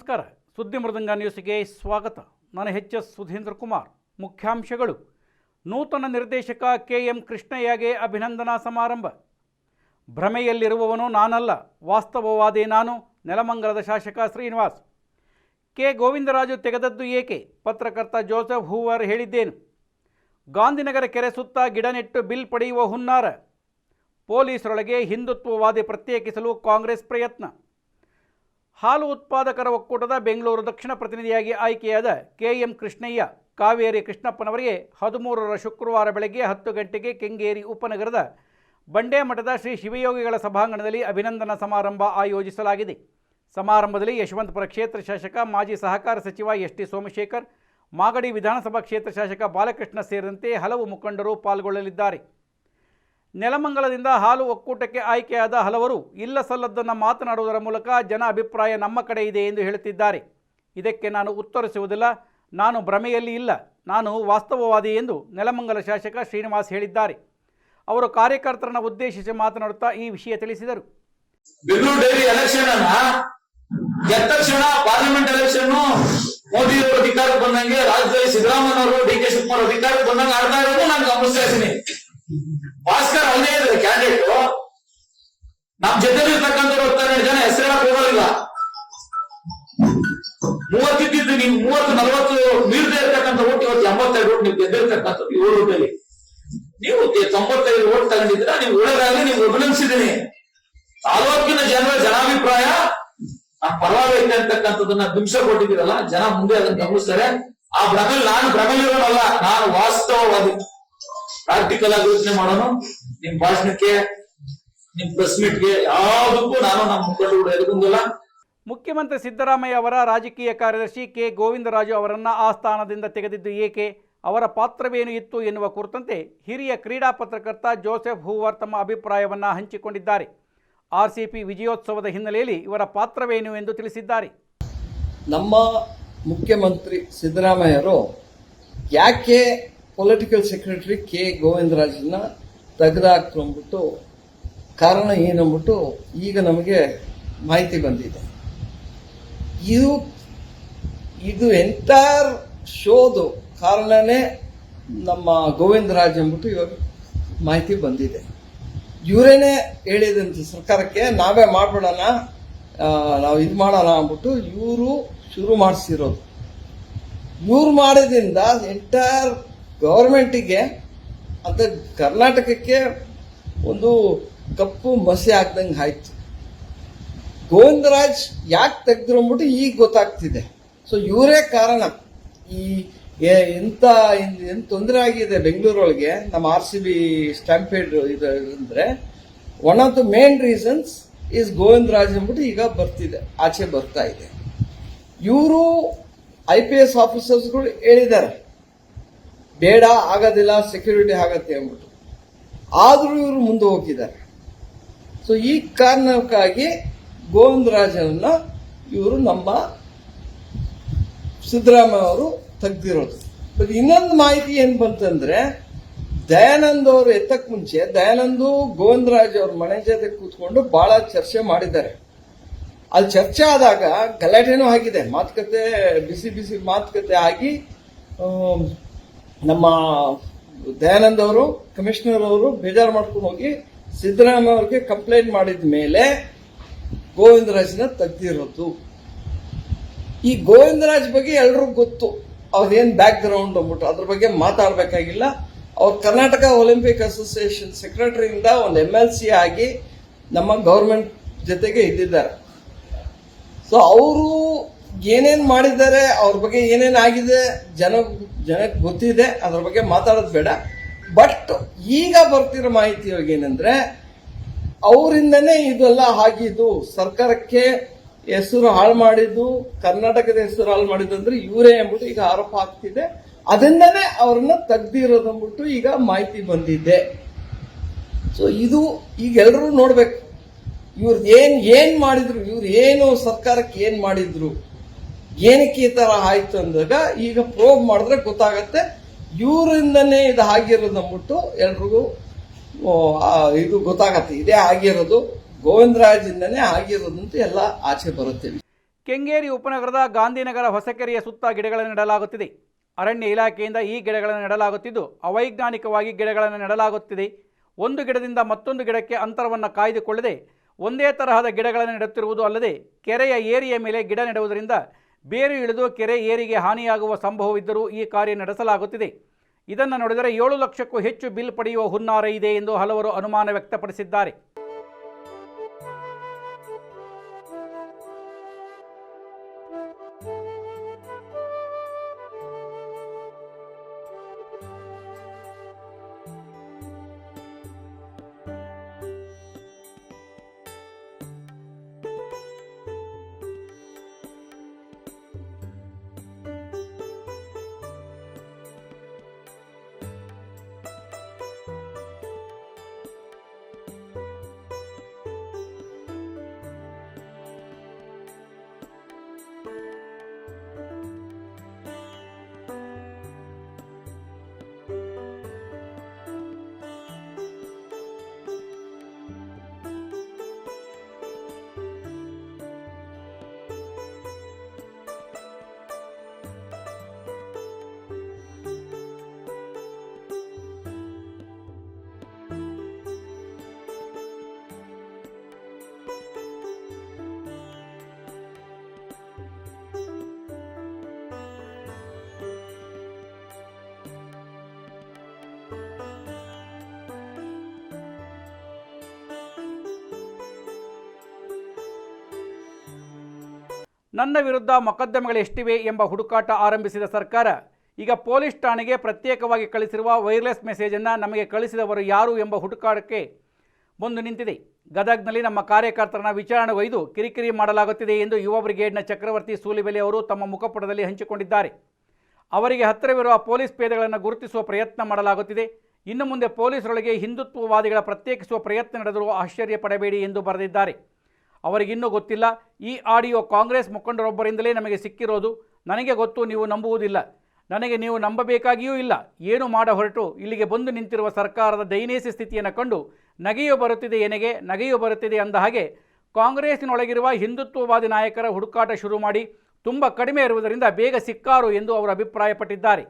ನಮಸ್ಕಾರ. ಸುದ್ದಿ ಮೃದಂಗ ನ್ಯೂಸ್ಗೆ ಸ್ವಾಗತ. ನಾನು ಎಚ್ ಎಸ್ ಸುಧೀಂದ್ರ ಕುಮಾರ್. ಮುಖ್ಯಾಂಶಗಳು. ನೂತನ ನಿರ್ದೇಶಕ ಕೆ ಎಂ ಕೃಷ್ಣಯ್ಯಗೆ ಅಭಿನಂದನಾ ಸಮಾರಂಭ. ಭ್ರಮೆಯಲ್ಲಿರುವವನು ನಾನಲ್ಲ. ವಾಸ್ತವವಾದಿ ನಾನು. ನೆಲಮಂಗಲದ ಶಾಸಕ ಶ್ರೀನಿವಾಸ್. ಕೆ. ಗೋವಿಂದರಾಜು ತೆಗೆದದ್ದು ಏಕೆ? ಪತ್ರಕರ್ತ ಜೋಸೆಫ್ ಹೂವರ್ ಹೇಳಿದ್ದೇನು. ಗಾಂಧಿನಗರ ಕೆರೆ ಸುತ್ತ ಗಿಡ ನೆಟ್ಟು ಬಿಲ್ ಪಡೆಯುವ ಹುನ್ನಾರ. ಪೊಲೀಸರೊಳಗೆ ಹಿಂದುತ್ವವಾದಿ ಪ್ರತ್ಯೇಕಿಸಲು ಕಾಂಗ್ರೆಸ್ ಪ್ರಯತ್ನ. ಹಾಲು ಉತ್ಪಾದಕರ ಒಕ್ಕೂಟದ ಬೆಂಗಳೂರು ದಕ್ಷಿಣ ಪ್ರತಿನಿಧಿಯಾಗಿ ಆಯ್ಕೆಯಾದ ಕೆ ಎಂ ಕೃಷ್ಣಯ್ಯ, ಕಾವೇರಿ ಕೃಷ್ಣಪ್ಪನವರಿಗೆ ಹದಿಮೂರರ ಶುಕ್ರವಾರ ಬೆಳಗ್ಗೆ ಹತ್ತು ಗಂಟೆಗೆ ಕೆಂಗೇರಿ ಉಪನಗರದ ಬಂಡೆ ಮಠದ ಶ್ರೀ ಶಿವಯೋಗಿಗಳ ಸಭಾಂಗಣದಲ್ಲಿ ಅಭಿನಂದನಾ ಸಮಾರಂಭ ಆಯೋಜಿಸಲಾಗಿದೆ. ಸಮಾರಂಭದಲ್ಲಿ ಯಶವಂತಪುರ ಕ್ಷೇತ್ರ ಶಾಸಕ, ಮಾಜಿ ಸಹಕಾರ ಸಚಿವ ಎಸ್ ಟಿ ಸೋಮಶೇಖರ್, ಮಾಗಡಿ ವಿಧಾನಸಭಾ ಕ್ಷೇತ್ರ ಶಾಸಕ ಬಾಲಕೃಷ್ಣ ಸೇರಿದಂತೆ ಹಲವು ಮುಖಂಡರು ಪಾಲ್ಗೊಳ್ಳಲಿದ್ದಾರೆ. ನೆಲಮಂಗಲದಿಂದ ಹಾಲು ಒಕ್ಕೂಟಕ್ಕೆ ಆಯ್ಕೆಯಾದ ಹಲವರು ಇಲ್ಲ ಸಲ್ಲದ್ದನ್ನು ಮಾತನಾಡುವುದರ ಮೂಲಕ ಜನ ಅಭಿಪ್ರಾಯ ನಮ್ಮ ಕಡೆ ಇದೆ ಎಂದು ಹೇಳುತ್ತಿದ್ದಾರೆ. ಇದಕ್ಕೆ ನಾನು ಉತ್ತರಿಸುವುದಿಲ್ಲ. ನಾನು ಭ್ರಮೆಯಲ್ಲಿ ಇಲ್ಲ. ನಾನು ವಾಸ್ತವವಾದಿ ಎಂದು ನೆಲಮಂಗಲ ಶಾಸಕ ಶ್ರೀನಿವಾಸ್ ಹೇಳಿದ್ದಾರೆ. ಅವರು ಕಾರ್ಯಕರ್ತರನ್ನು ಉದ್ದೇಶಿಸಿ ಮಾತನಾಡುತ್ತಾ ಈ ವಿಷಯ ತಿಳಿಸಿದರು. ಪಾರ್ಲಿಮೆಂಟ್ ಎಲೆಕ್ಷನ್ ಮೋದಿ ಅವರು ಅಧಿಕಾರಕ್ಕೆ ಬಂದಂಗೆ ರಾಜ್ಯದಲ್ಲಿ ಸಿದ್ದರಾಮಯ್ಯ ಅವರು, ಡಿ ಕೆ ಶಿವಕುಮಾರ್ ಅಧಿಕಾರಕ್ಕೆ ಬಂದಂಗೆ ಆಡ್ತಾ ಇರೋದು ನಾನು ಗಮನಿಸ್ತಾ ಇದ್ದೀನಿ. ಭಾಸ್ಕರ್ ಅವನೇ ಇದ್ರೆ ಕ್ಯಾಂಡಿಡೇಟ್ ನಮ್ ಜೊತೆಲಿ ಇರ್ತಕ್ಕಂಥವ್ರು ಹತ್ತೆರಡು ಜನ ಹೆಸರು ಹೇಳಕ್ ಹೋಗೋದಿಲ್ಲ ಮೂವತ್ತಿದ್ದು ನೀವು ಮೂವತ್ತು, ನಲವತ್ತು ಮೀರದೆ ಇರ್ತಕ್ಕಂಥ ಓಟ್ ಇವತ್ತು ಎಂಬತ್ತೈದು ಓಟ್ ನೀವು ಗೆದ್ದಿರ್ತಕ್ಕಂಥದ್ದು ಏಳು ರೂಪಾಯಿ ನೀವು ತೊಂಬತ್ತೈದು ಓಟ್ ತಗೊಂಡಿದ್ರ ನೀವು ಒಳ್ಳೆದಾಗಿ ನೀವು ಅಭಿನಂದಿಸಿದ್ದೀನಿ. ತಾಲೂಕಿನ ಜನರ ಜನಾಭಿಪ್ರಾಯ ನಮ್ಮ ಪರವಾಗೈತೆ ಅಂತಕ್ಕಂಥದ್ದನ್ನ ಬಿಂಬಿಸ ಕೊಟ್ಟಿದ್ದೀರಲ್ಲ, ಜನ ಮುಂದೆ ಅದನ್ನ ಗಮನಿಸ್ತಾರೆ. ಆ ಭ್ರಮೆ ನಾನು ಭ್ರಮೆಲಿರೋನಲ್ಲ, ನಾನು ವಾಸ್ತವವಾದಿ. ಪ್ರಾಕ್ಟಿಕಲ್ ಆಗಿ ಯೋಚನೆ ಮಾಡೋನು ನಿಮ್ ಭಾಷಣಕ್ಕೆ ನಿಮ್ ಪ್ರೆಸ್ ಮೀಟ್ಗೆ ಯಾವುದಕ್ಕೂ ನಾನು ನಮ್ಮ ಮುಖಂಡರು ಎದುಗುಂದಿಲ್ಲ ಮುಖ್ಯಮಂತ್ರಿ ಸಿದ್ದರಾಮಯ್ಯ ಅವರ ರಾಜಕೀಯ ಕಾರ್ಯದರ್ಶಿ ಕೆ. ಗೋವಿಂದರಾಜು ಅವರನ್ನು ಆ ಸ್ಥಾನದಿಂದ ತೆಗೆದಿದ್ದು ಏಕೆ? ಅವರ ಪಾತ್ರವೇನು ಇತ್ತು ಎನ್ನುವ ಕುರಿತಂತೆ ಹಿರಿಯ ಕ್ರೀಡಾ ಪತ್ರಕರ್ತ ಜೋಸೆಫ್ ಹೂವರ್ ತಮ್ಮ ಅಭಿಪ್ರಾಯವನ್ನು ಹಂಚಿಕೊಂಡಿದ್ದಾರೆ. ಆರ್ ಸಿ ಪಿ ವಿಜಯೋತ್ಸವದ ಹಿನ್ನೆಲೆಯಲ್ಲಿ ಇವರ ಪಾತ್ರವೇನು ಎಂದು ತಿಳಿಸಿದ್ದಾರೆ. ನಮ್ಮ ಮುಖ್ಯಮಂತ್ರಿ ಸಿದ್ದರಾಮಯ್ಯರು ಯಾಕೆ ಪೊಲಿಟಿಕಲ್ ಸೆಕ್ರೆಟರಿ ಕೆ ಗೋವಿಂದರಾಜನ್ನ ತೆಗೆದಾಕ್ತಂದ್ಬಿಟ್ಟು ಕಾರಣ ಏನಂದ್ಬಿಟ್ಟು ಈಗ ನಮಗೆ ಮಾಹಿತಿ ಬಂದಿದೆ. ಇದು ಇದು ಎಂಟೈರ್ ಶೋದು ಕಾರಣನೇ ನಮ್ಮ ಗೋವಿಂದರಾಜ್ ಅಂದ್ಬಿಟ್ಟು ಇವಾಗ ಮಾಹಿತಿ ಬಂದಿದೆ. ಇವರೇನೆ ಹೇಳಿದಂತ ಸರ್ಕಾರಕ್ಕೆ ನಾವೇ ಮಾಡ್ಬಿಡೋಣ ನಾವು ಇದು ಮಾಡೋಣ ಅಂದ್ಬಿಟ್ಟು ಇವರು ಶುರು ಮಾಡಿಸಿರೋದು. ಇವ್ರು ಮಾಡೋದ್ರಿಂದ ಎಂಟೈರ್ ಗೌರ್ಮೆಂಟಿಗೆ ಅಂತ ಕರ್ನಾಟಕಕ್ಕೆ ಒಂದು ಕಪ್ಪು ಮಸಿ ಹಾಕ್ದಂಗೆ ಆಯ್ತು. ಗೋವಿಂದರಾಜ್ ಯಾಕೆ ತೆಗೆದ್ರು ಅಂದ್ಬಿಟ್ಟು ಈಗ ಗೊತ್ತಾಗ್ತಿದೆ. ಸೊ ಇವರೇ ಕಾರಣ. ಈ ಎಂತ ಏನು ತೊಂದರೆ ಆಗಿದೆ ಬೆಂಗಳೂರೊಳಗೆ, ನಮ್ಮ ಆರ್ ಸಿ ಬಿ ಸ್ಟ್ಯಾಂಪೇಡ್ ಇದು ಅಂದ್ರೆ one of the main reasons is Govindaraj ಅಂದ್ಬಿಟ್ಟು ಈಗ ಬರ್ತಿದೆ, ಆಚೆ ಬರ್ತಾ ಇದೆ. ಇವರು ಐ ಪಿ ಎಸ್ ಆಫೀಸರ್ಸ್ಗಳು ಹೇಳಿದ್ದಾರೆ. ಬೇಡ, ಆಗೋದಿಲ್ಲ ಸೆಕ್ಯೂರಿಟಿ ಆಗತ್ತೆ ಅಂದ್ಬಿಟ್ಟು. ಆದರೂ ಇವರು ಮುಂದೆ ಹೋಗಿದ್ದಾರೆ ಸೊ ಈ ಕಾರಣಕ್ಕಾಗಿ ಗೋವಿಂದರಾಜನನ್ನ ಇವರು ನಮ್ಮ ಸಿದ್ದರಾಮಯ್ಯ ಅವರು ತೆಗ್ದಿರೋದು. ಬಟ್ ಇನ್ನೊಂದು ಮಾಹಿತಿ ಏನು ಬಂತಂದ್ರೆ ದಯಾನಂದ ಅವರು ಎತ್ತಕ್ಕೆ ಮುಂಚೆ ದಯಾನಂದು ಗೋವಿಂದರಾಜ್ ಅವ್ರ ಮನೆ ಜೊತೆ ಕೂತ್ಕೊಂಡು ಬಹಳ ಚರ್ಚೆ ಮಾಡಿದ್ದಾರೆ. ಅಲ್ಲಿ ಚರ್ಚೆ ಆದಾಗ ಗಲಾಟೆನೂ ಆಗಿದೆ. ಮಾತುಕತೆ, ಬಿಸಿ ಬಿಸಿ ಮಾತುಕತೆ ಆಗಿ ನಮ್ಮ ದಯಾನಂದ್ ಅವರು, ಕಮಿಷನರ್ ಅವರು ಬೇಜಾರು ಮಾಡ್ಕೊಂಡು ಹೋಗಿ ಸಿದ್ದರಾಮಯ್ಯ ಅವ್ರಿಗೆ ಕಂಪ್ಲೇಂಟ್ ಮಾಡಿದ ಮೇಲೆ ಗೋವಿಂದರಾಜ್ನ ತೆಗ್ದಿರೋದು. ಈ ಗೋವಿಂದರಾಜ್ ಬಗ್ಗೆ ಎಲ್ರಿಗೂ ಗೊತ್ತು. ಅವ್ರದೇನ್ ಬ್ಯಾಕ್ ಗ್ರೌಂಡ್ ಅಂದ್ಬಿಟ್ಟು ಅದ್ರ ಬಗ್ಗೆ ಮಾತಾಡಬೇಕಾಗಿಲ್ಲ. ಅವ್ರು ಕರ್ನಾಟಕ ಒಲಿಂಪಿಕ್ ಅಸೋಸಿಯೇಷನ್ ಸೆಕ್ರೆಟರಿಯಿಂದ ಒಂದು ಎಂ ಎಲ್ ಸಿ ಆಗಿ ನಮ್ಮ ಗೌರ್ಮೆಂಟ್ ಜೊತೆಗೆ ಇದ್ದಿದ್ದಾರೆ. ಸೊ ಅವರು ಏನೇನ್ ಮಾಡಿದ್ದಾರೆ, ಅವ್ರ ಬಗ್ಗೆ ಏನೇನ್ ಆಗಿದೆ, ಜನ ಜನಕ್ಕೆ ಗೊತ್ತಿದೆ, ಅದ್ರ ಬಗ್ಗೆ ಮಾತಾಡೋದು ಬೇಡ. ಬಟ್ ಈಗ ಬರ್ತಿರೋ ಮಾಹಿತಿ ಏನಂದ್ರೆ, ಅವರಿಂದನೇ ಇದೆಲ್ಲ ಆಗಿದ್ದು, ಸರ್ಕಾರಕ್ಕೆ ಹೆಸರು ಹಾಳು ಮಾಡಿದ್ದು, ಕರ್ನಾಟಕದ ಹೆಸರು ಹಾಳು ಮಾಡಿದ್ದು ಅಂದ್ರೆ ಇವರೇ ಎಂಬುದು ಈಗ ಆರೋಪ ಆಗ್ತಿದೆ ಅದರಿಂದನೇ ಅವ್ರನ್ನ ತೆಗ್ದಿರೋದು ಅಂದ್ಬಿಟ್ಟು ಈಗ ಮಾಹಿತಿ ಬಂದಿದೆ. ಸೊ ಇದು ಈಗ ಎಲ್ಲರೂ ನೋಡ್ಬೇಕು. ಇವ್ರದ್ದು ಏನ್ ಏನ್ ಮಾಡಿದ್ರು, ಇವ್ರು ಏನು ಸರ್ಕಾರಕ್ಕೆ ಏನ್ ಮಾಡಿದ್ರು? ಏನಕ್ಕೆ ಈ ತರ ಆಯ್ತು ಅಂದಾಗ ಈಗ ಪ್ರೋಬ್ ಮಾಡಿದ್ರೆ ಗೊತ್ತಾಗತ್ತೆ. ಇವರಿಂದನೇ ಇದು ಆಗಿರೋದು ಅಂದ್ಬಿಟ್ಟು ಎಲ್ರಿಗೂ ಇದು ಗೊತ್ತಾಗತ್ತೆ. ಇದೇ ಆಗಿರೋದು, ಗೋವಿಂದರಾಜಿಂದನೇ ಅಂತ ಎಲ್ಲ ಆಚೆ ಬರುತ್ತೆ. ಕೆಂಗೇರಿ ಉಪನಗರದ ಗಾಂಧಿನಗರ ಹೊಸಕೆರೆಯ ಸುತ್ತ ಗಿಡಗಳನ್ನು ನೆಡಲಾಗುತ್ತಿದೆ. ಅರಣ್ಯ ಇಲಾಖೆಯಿಂದ ಈ ಗಿಡಗಳನ್ನು ನೆಡಲಾಗುತ್ತಿದ್ದು, ಅವೈಜ್ಞಾನಿಕವಾಗಿ ಗಿಡಗಳನ್ನು ನೆಡಲಾಗುತ್ತಿದೆ. ಒಂದು ಗಿಡದಿಂದ ಮತ್ತೊಂದು ಗಿಡಕ್ಕೆ ಅಂತರವನ್ನು ಕಾಯ್ದುಕೊಳ್ಳದೆ, ಒಂದೇ ತರಹದ ಗಿಡಗಳನ್ನು ನೆಡುತ್ತಿರುವುದು ಅಲ್ಲದೆ, ಕೆರೆಯ ಏರಿಯ ಮೇಲೆ ಗಿಡ ನೆಡುವುದರಿಂದ ಬೇರು ಇಳಿದು ಕೆರೆ ಏರಿಗೆ ಹಾನಿಯಾಗುವ ಸಂಭವವಿದ್ದರೂ ಈ ಕಾರ್ಯ ನಡೆಸಲಾಗುತ್ತಿದೆ. ಇದನ್ನು ನೋಡಿದರೆ ಏಳು ಲಕ್ಷಕ್ಕೂ ಹೆಚ್ಚು ಬಿಲ್ ಪಡೆಯುವ ಹುನ್ನಾರ ಇದೆ ಎಂದು ಹಲವರು ಅನುಮಾನ ವ್ಯಕ್ತಪಡಿಸಿದ್ದಾರೆ. ನನ್ನ ವಿರುದ್ಧ ಮೊಕದ್ದಮೆಗಳು ಎಷ್ಟಿವೆ ಎಂಬ ಹುಡುಕಾಟ ಆರಂಭಿಸಿದ ಸರ್ಕಾರ, ಈಗ ಪೊಲೀಸ್ ಠಾಣೆಗೆ ಪ್ರತ್ಯೇಕವಾಗಿ ಕಳಿಸಿರುವ ವೈರ್ಲೆಸ್ ಮೆಸೇಜನ್ನು ನಮಗೆ ಕಳಿಸಿದವರು ಯಾರು ಎಂಬ ಹುಡುಕಾಟಕ್ಕೆ ಬಂದು ನಿಂತಿದೆ. ಗದಗ್ನಲ್ಲಿ ನಮ್ಮ ಕಾರ್ಯಕರ್ತರನ್ನ ವಿಚಾರಣೆಗೊಯ್ದು ಕಿರಿಕಿರಿ ಮಾಡಲಾಗುತ್ತಿದೆ ಎಂದು ಯುವ ಬ್ರಿಗೇಡ್ನ ಚಕ್ರವರ್ತಿ ಸೂಲಿಬೆಲೆ ಅವರು ತಮ್ಮ ಮುಖಪುಟದಲ್ಲಿ ಹಂಚಿಕೊಂಡಿದ್ದಾರೆ. ಅವರಿಗೆ ಹತ್ತಿರವಿರುವ ಪೊಲೀಸ್ ಪೇದೆಗಳನ್ನು ಗುರುತಿಸುವ ಪ್ರಯತ್ನ ಮಾಡಲಾಗುತ್ತಿದೆ. ಇನ್ನು ಮುಂದೆ ಪೊಲೀಸರೊಳಗೆ ಹಿಂದುತ್ವವಾದಿಗಳ ಪ್ರತ್ಯೇಕಿಸುವ ಪ್ರಯತ್ನ ನಡೆದರೂ ಆಶ್ಚರ್ಯ ಪಡಬೇಡಿ ಎಂದು ಬರೆದಿದ್ದಾರೆ. ಅವರಿಗಿನ್ನೂ ಗೊತ್ತಿಲ್ಲ. ಈ ಆಡಿಯೋ ಕಾಂಗ್ರೆಸ್ ಮುಖಂಡರೊಬ್ಬರಿಂದಲೇ ನಮಗೆ ಸಿಕ್ಕಿರೋದು. ನನಗೆ ಗೊತ್ತು, ನೀವು ನಂಬುವುದಿಲ್ಲ. ನನಗೆ ನೀವು ನಂಬಬೇಕಾಗಿಯೂ ಇಲ್ಲ. ಏನು ಮಾಡ ಹೊರಟು? ಇಲ್ಲಿಗೆ ಬಂದು ನಿಂತಿರುವ ಸರ್ಕಾರದ ದೈನೇಸಿ ಸ್ಥಿತಿಯನ್ನು ಕಂಡು ನಗೆಯು ಬರುತ್ತಿದೆ ಎನೆಗೆ, ನಗೆಯು ಬರುತ್ತಿದೆ ಅಂದ ಹಾಗೆ ಕಾಂಗ್ರೆಸ್ನೊಳಗಿರುವ ಹಿಂದುತ್ವವಾದಿ ನಾಯಕರ ಹುಡುಕಾಟ ಶುರು ಮಾಡಿ ತುಂಬ ಕಡಿಮೆ ಇರುವುದರಿಂದ ಬೇಗ ಸಿಕ್ಕಾರು ಎಂದು ಅವರು ಅಭಿಪ್ರಾಯಪಟ್ಟಿದ್ದಾರೆ.